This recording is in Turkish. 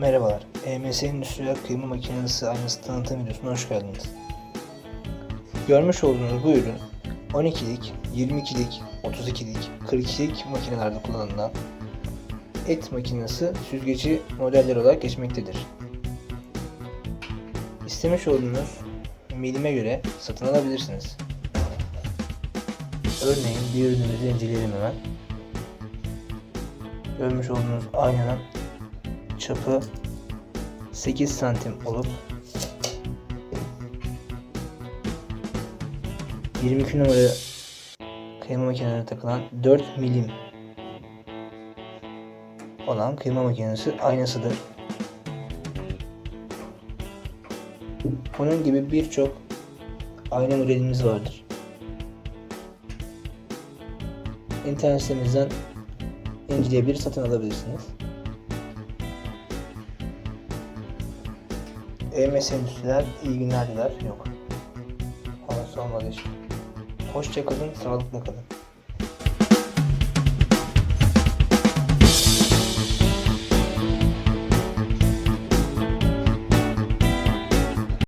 Merhabalar, EMS Endüstriyel Kıyma Makinesi aynası tanıtım videosuna hoş geldiniz. Görmüş olduğunuz bu ürün 12'lik, 22'lik, 32'lik, 42'lik makinelerde kullanılan et makinesi süzgeci modeller olarak geçmektedir. İstemiş olduğunuz milime göre satın alabilirsiniz. Örneğin bir ürünümüzü inceleyelim hemen. Görmüş olduğunuz aynanın çapı 8 santim olup 22 numara kıyma makinelerine takılan 4 milim olan kıyma makinesi aynasıdır. Bunun gibi birçok ayna modelimiz vardır. İnternet sitemizden inceleyebilir, satın alabilirsiniz. EMS Endüstriler iyi günler diler. Yok. Havası olmadığı için. Hoşçakalın, sağlıkla kalın.